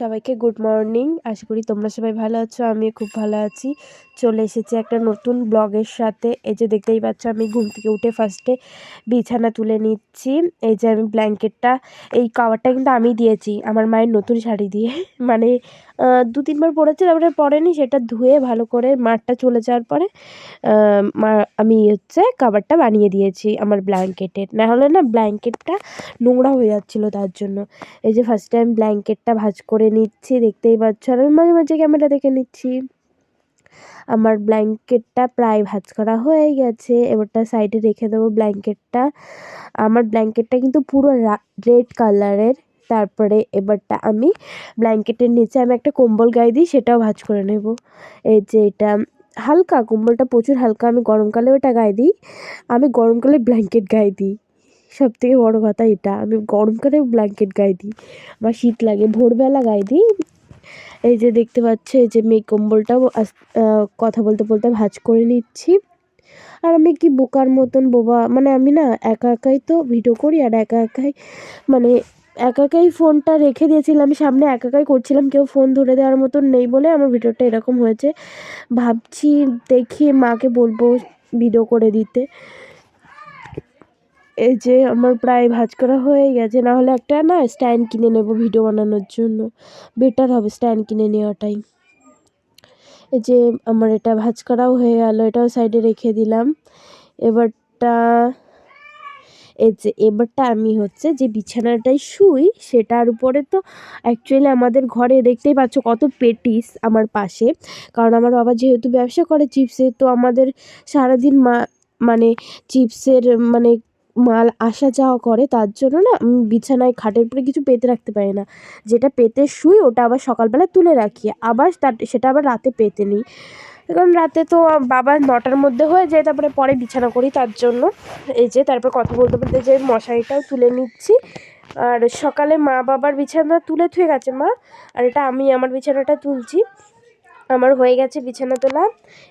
সবাইকে good morning. আশা করি তোমরা সবাই ভালো আছো আমি খুব ভালো আছি। চলে এসেছি একটা নতুন ব্লগের সাথে। এই যে দেখতেই পাচ্ছ, আমি ঘুম থেকে উঠে ফার্স্টে বিছানা তুলে নিচ্ছি। এই যে আমি ব্ল্যাঙ্কেটটা এই কাভারটা কিন্তু আমি দিয়েছি, আমার মায়ের নতুন শাড়ি দিয়ে। মানে দু তিনবার পরেছে তারপরে পরেনি সেটা ধুয়ে ভালো করে মাঠটা চলে যাওয়ার পরে আমি হচ্ছে কাভারটা বানিয়ে দিয়েছি আমার ব্ল্যাঙ্কেটের না হলে না ব্ল্যাঙ্কেটটা নোংরা হয়ে যাচ্ছিল তার জন্য। এই যে ফার্স্ট টাইম ব্ল্যাঙ্কেটটা ভাঁজ করে নিচ্ছি, দেখতেই পাচ্ছ, আর আমি মাঝে মাঝে ক্যামেরা দেখে নিচ্ছি। আমার ব্ল্যাঙ্কেটটা প্রায় ভাঁজ করা হয়ে গেছে, এবারটা সাইডে রেখে দেবো ব্ল্যাঙ্কেটটা আমার ব্ল্যাঙ্কেটটা কিন্তু পুরো রেড কালারের তারপরে এবারটা আমি ব্ল্যাঙ্কেটের নিচে আমি একটা কম্বল গায়ে দিই, সেটাও ভাজ করে নেব। এই যে এটা হালকা, কম্বলটা প্রচুর হালকা, আমি গরমকালে ওটা গায়ে দিই। আমি গরমকালে ব্ল্যাঙ্কেট গায়ে দিই। সব থেকে বড়ো কথা এটা, আমি গরমকালে ব্ল্যাঙ্কেট গায়ে দিই। আমার শীত লাগে, ভোরবেলা গায়ে দিই। এই যে দেখতে পাচ্ছ, এই যে মেয়ে কম্বলটাও কথা বলতে বলতে ভাজ করে নিচ্ছি। আর আমি কি বোকার মতন বোবা মানে আমি না একা একাই তো ভিডিও করি, আর একা একাই মানে একাই ফোনটা রেখে দিয়েছিলাম, সামনে একা একাই করছিলাম, কেউ ফোন ধরে দেওয়ার মতন নেই বলে আমার ভিডিওটা এরকম হয়েছে। ভাবছি দেখি মাকে বলব ভিডিও করে দিতে। এই যে আমার প্রায় ভাজ করা হয়ে গেছে, না হলে একটা না স্ট্যান্ড কিনে নেব ভিডিও বানানোর জন্য। বেটার হবে স্ট্যান্ড কিনে নেওয়াটাই। এই যে আমার এটা ভাজ করাও হয়ে গেল, এটাও সাইডে রেখে দিলাম। এবারটা এই যে, এবারটা আমি হচ্ছে যে বিছানাটায় শুই, সেটার উপরে তো অ্যাকচুয়ালি আমাদের ঘরে দেখতেই পাচ্ছ কত পেটিস আমার পাশে। কারণ আমার বাবা যেহেতু ব্যবসা করে চিপসের তো আমাদের সারাদিন মা মানে চিপসের মানে মাল আসা যাওয়া করে, তার জন্য না বিছানায় খাটের উপরে কিছু পেতে রাখতে পারি না। যেটা পেতে শুই, ওটা আবার সকালবেলা তুলে রাখি। আবার তার, সেটা আবার রাতে পেতে নিই। কারণ রাতে তো বাবা নটার মধ্যে হয়ে যায়, তারপরে পরে বিছানা করি তার জন্য। এই যে তারপর কথা বলতে বলতে যে মশারিটাও তুলে নিচ্ছি। আর সকালে মা বাবার বিছানা তুলে থুয়ে গেছে মা, আর এটা আমি আমার বিছানাটা তুলছি। আমার হয়ে গেছে বিছানা তোলা।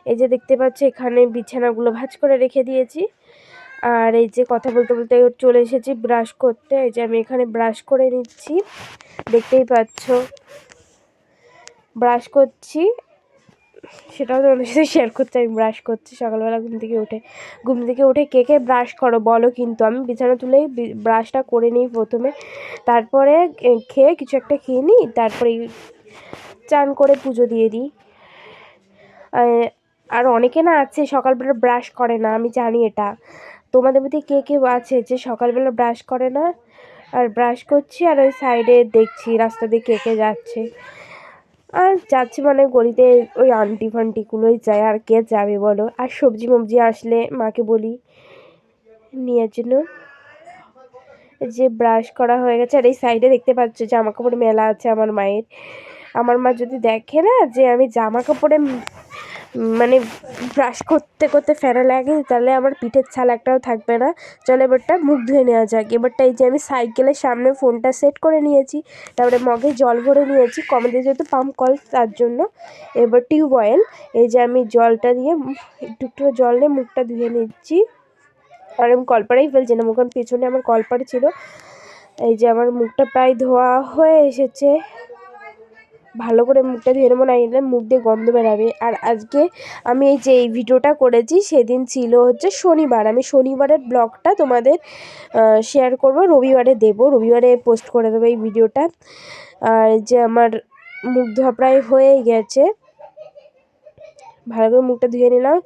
এই যে দেখতে পাচ্ছি, এখানে বিছানাগুলো ভাজ করে রেখে দিয়েছি। আর এই যে কথা বলতে বলতে চলে এসেছি ব্রাশ করতে। এই যে আমি এখানে ব্রাশ করে নিচ্ছি। দেখতেই পাচ্ছ, ব্রাশ করছি। সেটাও তোমাদের সাথে শেয়ার করতে আমি ব্রাশ করছি, সকালবেলা ঘুম থেকে উঠে, ঘুম থেকে উঠে কে কে ব্রাশ করো বলো কিন্তু, আমি বিছানা তুলেই ব্রাশটা করে নিই প্রথমে, তারপরে খেয়ে কিছু একটা খেয়ে নিই, তারপরে চান করে পুজো দিয়ে দিই। আর অনেকে না আছে সকালবেলা ব্রাশ করে না, আমি জানি এটা। তোমাদের মধ্যে কে কে আছে যে সকালবেলা ব্রাশ করে না? আর ব্রাশ করছি আর ওই সাইডে দেখছি, রাস্তা দিয়ে কে কে যাচ্ছে। আর যাচ্ছে মানে গলিতে ওই আন্টি ফান্টিগুলোই যায়, আর কে যাবে বলো? আর সবজি মবজি আসলে মাকে বলি নিয়ে জন্য। যে ব্রাশ করা হয়ে গেছে, আর এই সাইডে দেখতে পাচ্ছ জামা কাপড় মেলা আছে আমার মায়ের। আমার মা যদি দেখে না যে আমি জামা কাপড়ে মানে ব্রাশ করতে করতে ফেরা লাগে, তাহলে আমার পিঠের ছাল একটাও থাকবে না। চলো এবারটা মুখ ধুয়ে নেওয়া যাক। এবারটা এই যে আমি সাইকেলের সামনে ফোনটা সেট করে নিয়েছি, তারপরে মগে জল ভরে নিয়েছি কমে যেহেতু পাম্প কল তার জন্য। এবার টিউবওয়েল এই যে আমি জলটা দিয়ে একটু একটু জল নিয়ে মুখটা ধুয়ে নিচ্ছি। আর আমি কলপাড়াই ফেলছি না মুখ পেছনে আমার কলপাড়ে ছিল। এই যে আমার মুখটা প্রায় ধোয়া হয়ে এসেছে। ভালো করে মুখটা ধুয়ে নেব না এলে মুখ দিয়ে গন্ধ বেরাবে। আর আজকে আমি এই যে এই ভিডিওটা করেছি, সেদিন ছিল হচ্ছে শনিবার। আমি শনিবারের ব্লগটা তোমাদের শেয়ার করব, রবিবারে দেব। রবিবারে পোস্ট করে দেবো এই ভিডিওটা। আর যে আমার মুখ ধোয়া প্রায় হয়ে গেছে। ভালো করে মুখটা ধুয়ে নিলাম।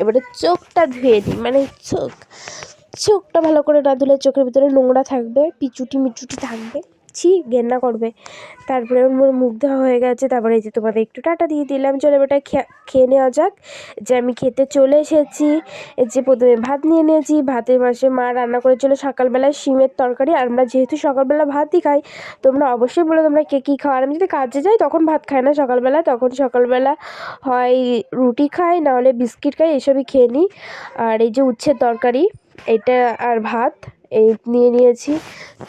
এবারে চোখটা ধুয়ে দিই মানে চোখ, চোখটা ভালো করে না ধুলে চোখের ভিতরে নোংরা থাকবে পিচুটি মিচুটি থাকবে। ছি, ঘেন্না করবে। তারপরে আমার মুখ ধোয়া হয়ে গেছে, তারপরে এই যে তোমাদের একটু টাটা দিয়ে দিলাম। চলো এবারটা খেয়ে নেওয়া যাক। যে আমি খেতে চলে এসেছি যে প্রথমে ভাত নিয়ে নিয়েছি, ভাতের মাসে মা রান্না করেছিলো সকালবেলায় শিমের তরকারি, আর আমরা যেহেতু সকালবেলা ভাতই খাই, তোমরা অবশ্যই বলো তোমরা কে কী খাও। আর আমি যদি কাজে যাই, তখন ভাত খাই না সকালবেলা, তখন সকালবেলা হয় রুটি খাই, নাহলে বিস্কিট খাই, এসবই খেয়ে নিই। আর এই যে উচ্ছের তরকারি, এটা আর ভাত। এই নিয়ে নিয়েছি।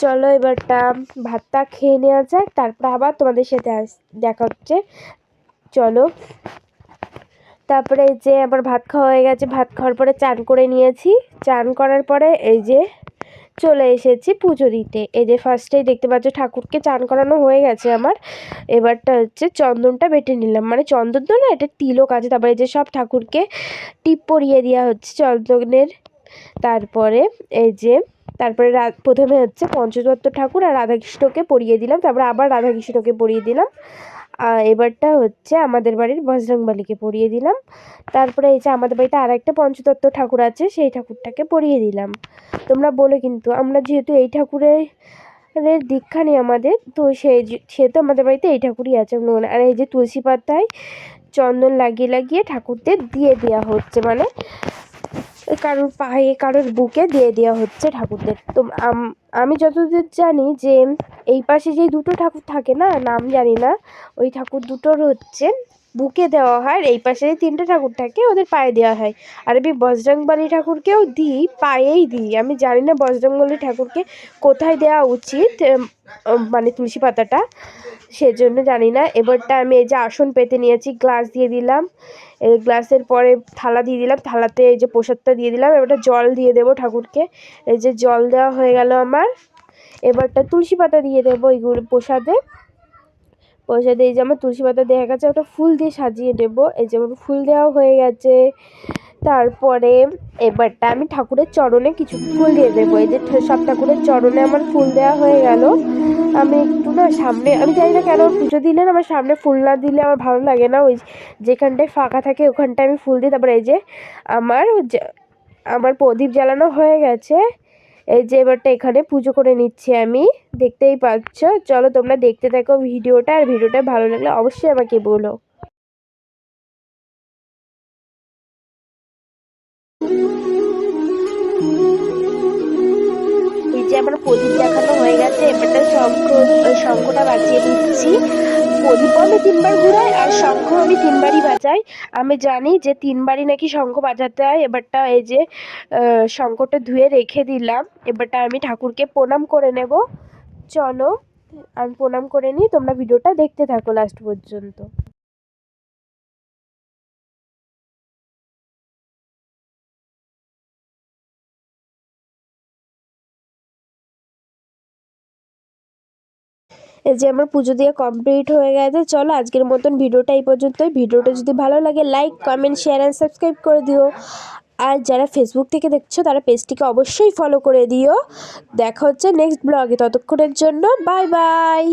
চলো এবারটা ভাতটা খেয়ে নেওয়া যাক, তারপর আবার তোমাদের সাথে দেখা হচ্ছে। চলো। তারপরে যে আবার ভাত খাওয়া হয়ে গেছে, ভাত খাওয়ার পরে চান করে নিয়েছি। চান করার পরে এই যে চলে এসেছি পুজো দিতে। এই যে ফার্স্টেই দেখতে পাচ্ছ, ঠাকুরকে চান করানো হয়ে গেছে আমার। এবারটা হচ্ছে চন্দনটা বেটে নিলাম। মানে চন্দন তো না, এটা তিলক আছে, তারপরে যে সব ঠাকুরকে টিপ পরিয়ে দেওয়া হচ্ছে চন্দনের। তারপরে এই যে তারপরে প্রথমে হচ্ছে পঞ্চতত্ত্ব ঠাকুর আর রাধাকৃষ্ণকে পরিয়ে দিলাম, তারপরে আবার রাধাকৃষ্ণকে পরিয়ে দিলাম। এবারটা হচ্ছে আমাদের বাড়ির বজরংবলীকে পরিয়ে দিলাম। তারপরে এই যে আমাদের বাড়িতে আর একটা পঞ্চতত্ত্ব ঠাকুর আছে, সেই ঠাকুরটাকে পরিয়ে দিলাম। তোমরা বলো কিন্তু, আমরা যেহেতু এই ঠাকুরের দীক্ষা নেই আমাদের, তো সেই সেহেতু আমাদের বাড়িতে এই ঠাকুরই আছে। আর এই যে তুলসী পাতায় চন্দন লাগিয়ে লাগিয়ে ঠাকুরদের দিয়ে দেওয়া হচ্ছে মানে কারোর পায়ে, কারোর বুকে দিয়ে দেওয়া হচ্ছে ঠাকুরদের। তো আমি যতদূর জানি যে, এই পাশে যেই দুটো ঠাকুর থাকে না, নাম জানি না, ওই ঠাকুর দুটোর হচ্ছে বুকে দেওয়া হয় এই পাশে তিনটে ঠাকুর থাকে ওদের পায়ে দেওয়া হয়। আর আমি বজরংবলী ঠাকুরকেও দিই, পায়েই দিই। আমি জানি না বজরংবলী ঠাকুরকে কোথায় দেওয়া উচিত মানে তুলসী পাতাটা, সেজন্য জানি না। এবারটা আমি এই যে আসন পেতে নিয়েছি, গ্লাস দিয়ে দিলাম। এই গ্লাসের পরে থালা দিয়ে দিলাম, থালাতে এই যে প্রসাদটা দিয়ে দিলাম। এবারটা জল দিয়ে দেবো ঠাকুরকে। এই যে জল দেওয়া হয়ে গেল আমার। এবারটা তুলসী পাতা দিয়ে দেবো এইগুলো প্রসাদে। প্রসাদে এই যে আমার তুলসী পাতা দেওয়া গেছে, ওটা ফুল দিয়ে সাজিয়ে দেবো এই যেমন ফুল দেওয়া হয়ে গেছে। তারপরে এবারটা আমি ঠাকুরের চরণে কিছু ফুল দিয়ে দেবো। এই যে সব ঠাকুরের চরণে আমার ফুল দেওয়া হয়ে গেল। আমি একটু না সামনে, আমি জানি না কেন পুজো দিলে আমার সামনে ফুল না দিলে আমার ভালো লাগে না। ওই যেখানটায় ফাঁকা থাকে ওখানটায় আমি ফুল দিই। তারপরে এই যে আমার আমার প্রদীপ জ্বালানো হয়ে গেছে। এই যে এবারটা এখানে পুজো করে নিচ্ছি আমি। দেখতেই পাচ্ছ। চলো তোমরা দেখতে থাকো ভিডিওটা আর ভিডিওটা ভালো লাগলে অবশ্যই আমাকে বলো। আমার প্রদীপ দেখানো হয়ে গেছে, এবারটা শঙ্খ, শঙ্খটা বাজিয়ে দিচ্ছি। প্রদীপ আমি তিনবার ঘুরাই আর শঙ্খ আমি তিনবারই বাজাই। আমি জানি যে তিনবারই নাকি শঙ্খ বাজাতে হয়, এবারটা এই যে শঙ্খটা ধুয়ে রেখে দিলাম। এবারটা আমি ঠাকুরকে প্রণাম করে নেব। চলো, আমি প্রণাম করে নিই, তোমরা ভিডিওটা দেখতে থাকো লাস্ট পর্যন্ত। এই যে আমার পুজো দিয়ে কমপ্লিট হয়ে গেছে, চলো আজকের মতন ভিডিওটা এই পর্যন্তই। ভিডিওটা যদি ভালো লাগে like comment share and subscribe করে দিও। আর যারা ফেসবুক থেকে দেখছ, তারা পেজটিকে অবশ্যই ফলো করে দিও। দেখা হচ্ছে নেক্সট ব্লগে ততক্ষণের জন্য বাই বাই